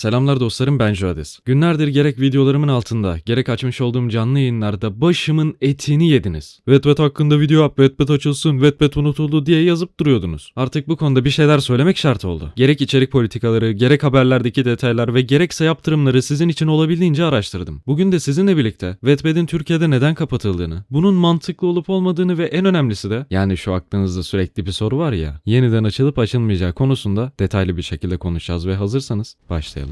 Selamlar dostlarım ben Jades. Günlerdir gerek videolarımın altında gerek açmış olduğum canlı yayınlarda başımın etini yediniz. Wattpad hakkında video yap, Wattpad açılsın, Wattpad unutuldu diye yazıp duruyordunuz. Artık bu konuda bir şeyler söylemek şart oldu. Gerek içerik politikaları, gerek haberlerdeki detaylar ve gerekse yaptırımları sizin için olabildiğince araştırdım. Bugün de sizinle birlikte Wattpad'in Türkiye'de neden kapatıldığını, bunun mantıklı olup olmadığını ve en önemlisi de yani şu aklınızda sürekli bir soru var ya, yeniden açılıp açılmayacağı konusunda detaylı bir şekilde konuşacağız ve hazırsanız başlayalım.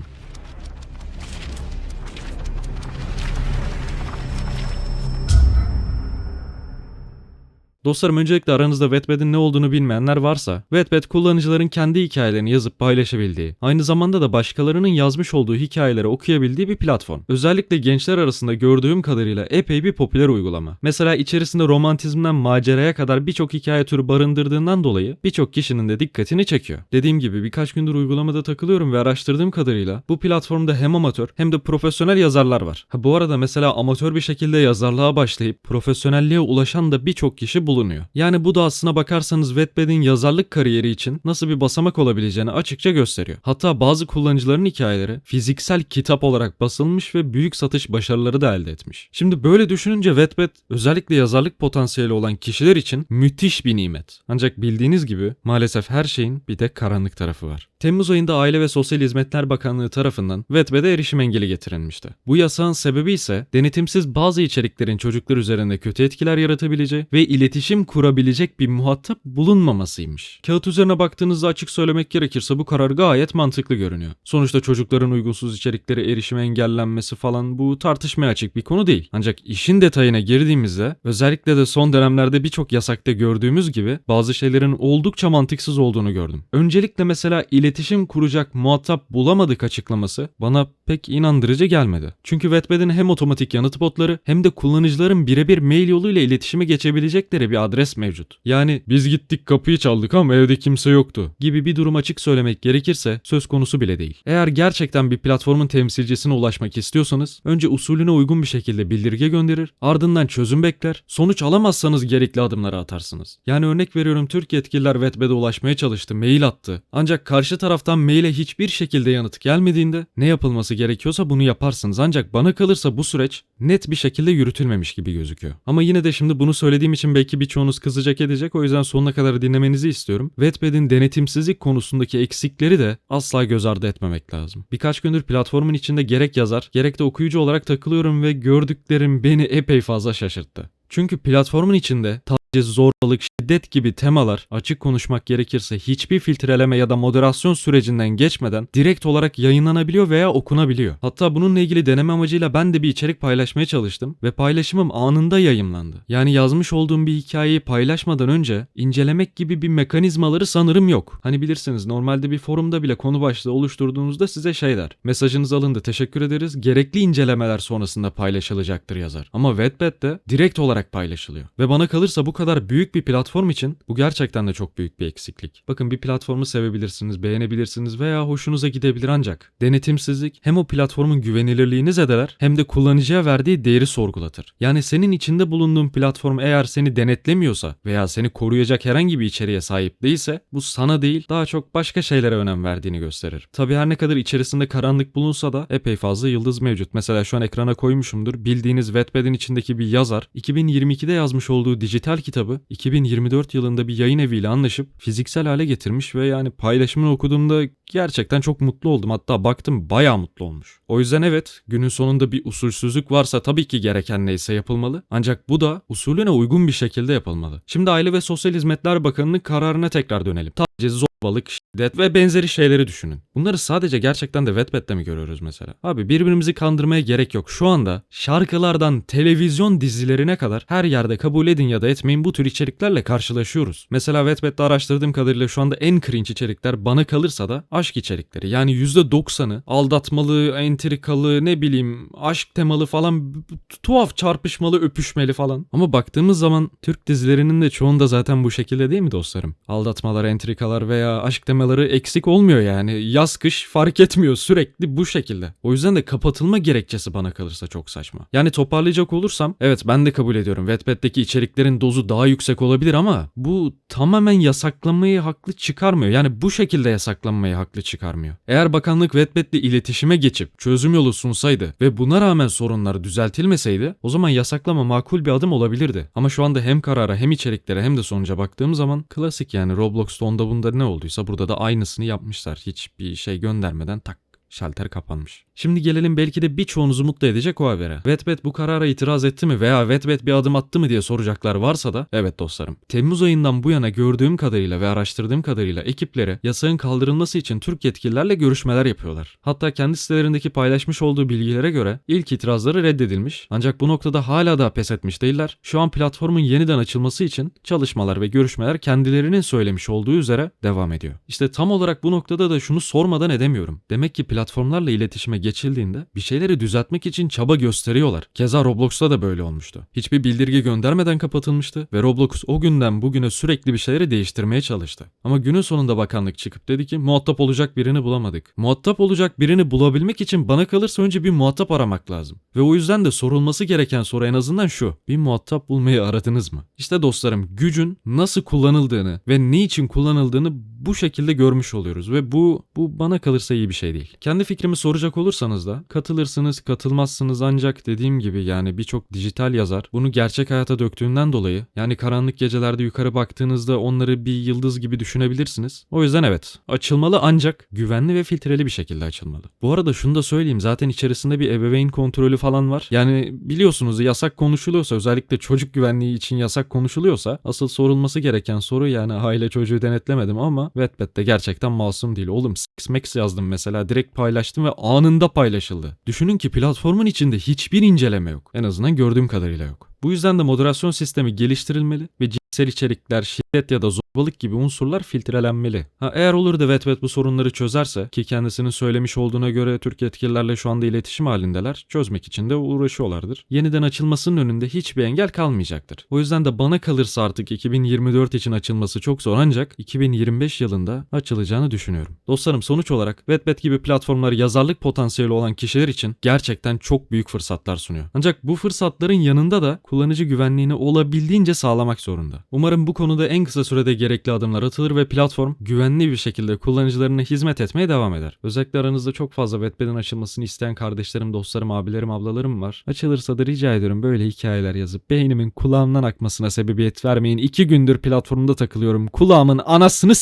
Dostlarım öncelikle aranızda Wattpad'in ne olduğunu bilmeyenler varsa, Wattpad kullanıcıların kendi hikayelerini yazıp paylaşabildiği, aynı zamanda da başkalarının yazmış olduğu hikayeleri okuyabildiği bir platform. Özellikle gençler arasında gördüğüm kadarıyla epey bir popüler uygulama. Mesela içerisinde romantizmden maceraya kadar birçok hikaye türü barındırdığından dolayı birçok kişinin de dikkatini çekiyor. Dediğim gibi birkaç gündür uygulamada takılıyorum ve araştırdığım kadarıyla bu platformda hem amatör hem de profesyonel yazarlar var. Ha bu arada mesela amatör bir şekilde yazarlığa başlayıp profesyonelliğe ulaşan da birçok kişi bulunuyor. Yani bu da aslına bakarsanız Wattpad'in yazarlık kariyeri için nasıl bir basamak olabileceğini açıkça gösteriyor. Hatta bazı kullanıcıların hikayeleri fiziksel kitap olarak basılmış ve büyük satış başarıları da elde etmiş. Şimdi böyle düşününce Wattpad özellikle yazarlık potansiyeli olan kişiler için müthiş bir nimet. Ancak bildiğiniz gibi maalesef her şeyin bir de karanlık tarafı var. Temmuz ayında Aile ve Sosyal Hizmetler Bakanlığı tarafından Wattpad'e erişim engeli getirilmişti. Bu yasağın sebebi ise denetimsiz bazı içeriklerin çocuklar üzerinde kötü etkiler yaratabileceği ve iletişim kurabilecek bir muhatap bulunmamasıymış. Kağıt üzerine baktığınızda açık söylemek gerekirse bu karar gayet mantıklı görünüyor. Sonuçta çocukların uygunsuz içeriklere erişime engellenmesi falan bu tartışmaya açık bir konu değil. Ancak işin detayına girdiğimizde özellikle de son dönemlerde birçok yasakta gördüğümüz gibi bazı şeylerin oldukça mantıksız olduğunu gördüm. Öncelikle mesela iletişim kuracak muhatap bulamadık açıklaması bana pek inandırıcı gelmedi. Çünkü Wattpad'in hem otomatik yanıt botları hem de kullanıcıların birebir mail yoluyla iletişime geçebilecekleri bir adres mevcut. Yani biz gittik kapıyı çaldık ama evde kimse yoktu gibi bir durum açık söylemek gerekirse söz konusu bile değil. Eğer gerçekten bir platformun temsilcisine ulaşmak istiyorsanız önce usulüne uygun bir şekilde bildirge gönderir, ardından çözüm bekler, sonuç alamazsanız gerekli adımları atarsınız. Yani örnek veriyorum Türk yetkililer Wattpad'e ulaşmaya çalıştı, mail attı. Ancak karşı taraftan maile hiçbir şekilde yanıt gelmediğinde ne yapılması gerekiyorsa bunu yaparsınız. Ancak bana kalırsa bu süreç net bir şekilde yürütülmemiş gibi gözüküyor. Ama yine de şimdi bunu söylediğim için belki birçoğunuz kızacak edecek o yüzden sonuna kadar dinlemenizi istiyorum. Wattpad'in denetimsizlik konusundaki eksikleri de asla göz ardı etmemek lazım. Birkaç gündür platformun içinde gerek yazar gerek de okuyucu olarak takılıyorum ve gördüklerim beni epey fazla şaşırttı. Çünkü platformun içinde zorbalık, şiddet gibi temalar açık konuşmak gerekirse hiçbir filtreleme ya da moderasyon sürecinden geçmeden direkt olarak yayınlanabiliyor veya okunabiliyor. Hatta bununla ilgili deneme amacıyla ben de bir içerik paylaşmaya çalıştım ve paylaşımım anında yayımlandı. Yani yazmış olduğum bir hikayeyi paylaşmadan önce incelemek gibi bir mekanizmaları sanırım yok. Hani bilirsiniz normalde bir forumda bile konu başlığı oluşturduğunuzda size şey der. Mesajınız alındı teşekkür ederiz. Gerekli incelemeler sonrasında paylaşılacaktır yazar. Ama Wattpad'de direkt olarak paylaşılıyor. Ve bana kalırsa bu kadar büyük bir platform için bu gerçekten de çok büyük bir eksiklik. Bakın bir platformu sevebilirsiniz, beğenebilirsiniz veya hoşunuza gidebilir ancak denetimsizlik hem o platformun güvenilirliğini zedeler hem de kullanıcıya verdiği değeri sorgulatır. Yani senin içinde bulunduğun platform eğer seni denetlemiyorsa veya seni koruyacak herhangi bir içeriğe sahip değilse bu sana değil daha çok başka şeylere önem verdiğini gösterir. Tabi her ne kadar içerisinde karanlık bulunsa da epey fazla yıldız mevcut. Mesela şu an ekrana koymuşumdur. Bildiğiniz Wattpad'in içindeki bir yazar 2022'de yazmış olduğu dijital kitabı 2024 yılında bir yayın eviyle anlaşıp fiziksel hale getirmiş ve yani paylaşımını okuduğumda gerçekten çok mutlu oldum. Hatta baktım bayağı mutlu olmuş. O yüzden evet günün sonunda bir usulsüzlük varsa tabii ki gereken neyse yapılmalı. Ancak bu da usulüne uygun bir şekilde yapılmalı. Şimdi Aile ve Sosyal Hizmetler Bakanı'nın kararına tekrar dönelim. Taciz, zorbalık, şiddet ve benzeri şeyleri düşünün. Bunları sadece gerçekten de Wattpad'de mi görüyoruz mesela? Abi birbirimizi kandırmaya gerek yok. Şu anda şarkılardan televizyon dizilerine kadar her yerde kabul edin ya da etmeyin bu tür içeriklerle karşılaşıyoruz. Mesela Wattpad'de araştırdığım kadarıyla şu anda en cringe içerikler bana kalırsa da aşk içerikleri. Yani %90'ı aldatmalı, entrikalı, ne bileyim aşk temalı falan tuhaf çarpışmalı, öpüşmeli falan. Ama baktığımız zaman Türk dizilerinin de çoğunda zaten bu şekilde değil mi dostlarım? Aldatmalar, entrikalar veya aşk temaları eksik olmuyor yani. Yaz kış fark etmiyor sürekli bu şekilde. O yüzden de kapatılma gerekçesi bana kalırsa çok saçma. Yani toparlayacak olursam evet ben de kabul ediyorum. Wattpad'deki içeriklerin dozu daha yüksek olabilir ama bu tamamen yasaklamayı haklı çıkarmıyor. Yani bu şekilde yasaklanmayı haklı çıkarmıyor. Eğer bakanlık Wattpad'le iletişime geçip çözüm yolu sunsaydı ve buna rağmen sorunlar düzeltilmeseydi o zaman yasaklama makul bir adım olabilirdi. Ama şu anda hem karara hem içeriklere hem de sonuca baktığım zaman klasik yani Roblox'ta onda bunda ne olduysa burada da aynısını yapmışlar. Hiçbir şey göndermeden tak Şalter kapanmış. Şimdi gelelim belki de birçoğunuzu mutlu edecek o habere. Wattpad bu karara itiraz etti mi veya Wattpad bir adım attı mı diye soracaklar varsa da evet dostlarım. Temmuz ayından bu yana gördüğüm kadarıyla ve araştırdığım kadarıyla ekiplere yasağın kaldırılması için Türk yetkililerle görüşmeler yapıyorlar. Hatta kendi sitelerindeki paylaşmış olduğu bilgilere göre ilk itirazları reddedilmiş ancak bu noktada hala da pes etmiş değiller. Şu an platformun yeniden açılması için çalışmalar ve görüşmeler kendilerinin söylemiş olduğu üzere devam ediyor. İşte tam olarak bu noktada da şunu sormadan edemiyorum. Demek ki platformlarla iletişime geçildiğinde bir şeyleri düzeltmek için çaba gösteriyorlar. Keza Roblox'ta da böyle olmuştu. Hiçbir bildirge göndermeden kapatılmıştı ve Roblox o günden bugüne sürekli bir şeyleri değiştirmeye çalıştı. Ama günün sonunda bakanlık çıkıp dedi ki muhatap olacak birini bulamadık. Muhatap olacak birini bulabilmek için bana kalırsa önce bir muhatap aramak lazım. Ve o yüzden de sorulması gereken soru en azından şu. Bir muhatap bulmayı aradınız mı? İşte dostlarım gücün nasıl kullanıldığını ve ne için kullanıldığını bu şekilde görmüş oluyoruz ve bu bu bana kalırsa iyi bir şey değil. Kendi fikrimi soracak olursanız da katılırsınız, katılmazsınız ancak dediğim gibi yani birçok dijital yazar bunu gerçek hayata döktüğünden dolayı yani karanlık gecelerde yukarı baktığınızda onları bir yıldız gibi düşünebilirsiniz. O yüzden evet açılmalı ancak güvenli ve filtreli bir şekilde açılmalı. Bu arada şunu da söyleyeyim zaten içerisinde bir ebeveyn kontrolü falan var. Yani biliyorsunuz yasak konuşuluyorsa özellikle çocuk güvenliği için yasak konuşuluyorsa asıl sorulması gereken soru yani aile çocuğu denetlemedim ama Wattpad'de gerçekten masum değil. Oğlum Max yazdım mesela direkt paylaştım ve anında paylaşıldı. Düşünün ki platformun içinde hiçbir inceleme yok. En azından gördüğüm kadarıyla yok. Bu yüzden de moderasyon sistemi geliştirilmeli ve cinsel içerikler, şiddet ya da zorbalık gibi unsurlar filtrelenmeli. Ha, eğer olur da Wattpad bu sorunları çözerse ki kendisinin söylemiş olduğuna göre Türk yetkililerle şu anda iletişim halindeler, çözmek için de uğraşıyorlardır. Yeniden açılmasının önünde hiçbir engel kalmayacaktır. O yüzden de bana kalırsa artık 2024 için açılması çok zor ancak 2025 yılında açılacağını düşünüyorum. Dostlarım sonuç olarak Wattpad gibi platformlar yazarlık potansiyeli olan kişiler için gerçekten çok büyük fırsatlar sunuyor. Ancak bu fırsatların yanında da kullanıcı güvenliğini olabildiğince sağlamak zorunda. Umarım bu konuda en kısa sürede gerekli adımlar atılır ve platform güvenli bir şekilde kullanıcılarına hizmet etmeye devam eder. Özellikle aranızda çok fazla Wattpad'in açılmasını isteyen kardeşlerim, dostlarım, abilerim, ablalarım var. Açılırsa da rica ediyorum böyle hikayeler yazıp beynimin kulağımdan akmasına sebebiyet vermeyin. İki gündür platformda takılıyorum. Kulağımın anasını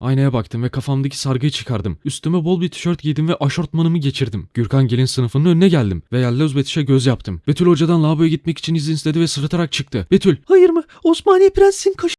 Aynaya baktım ve kafamdaki sargıyı çıkardım. Üstüme bol bir tişört giydim ve aşortmanımı geçirdim. Gürkan Gelin sınıfının önüne geldim ve Yelloz Betüş'e göz yaptım. Betül hocadan lavaboya gitmek için izin istedi ve sırıtarak çıktı. Betül, Hayır mı? Osmaniye Prenses'in kaşı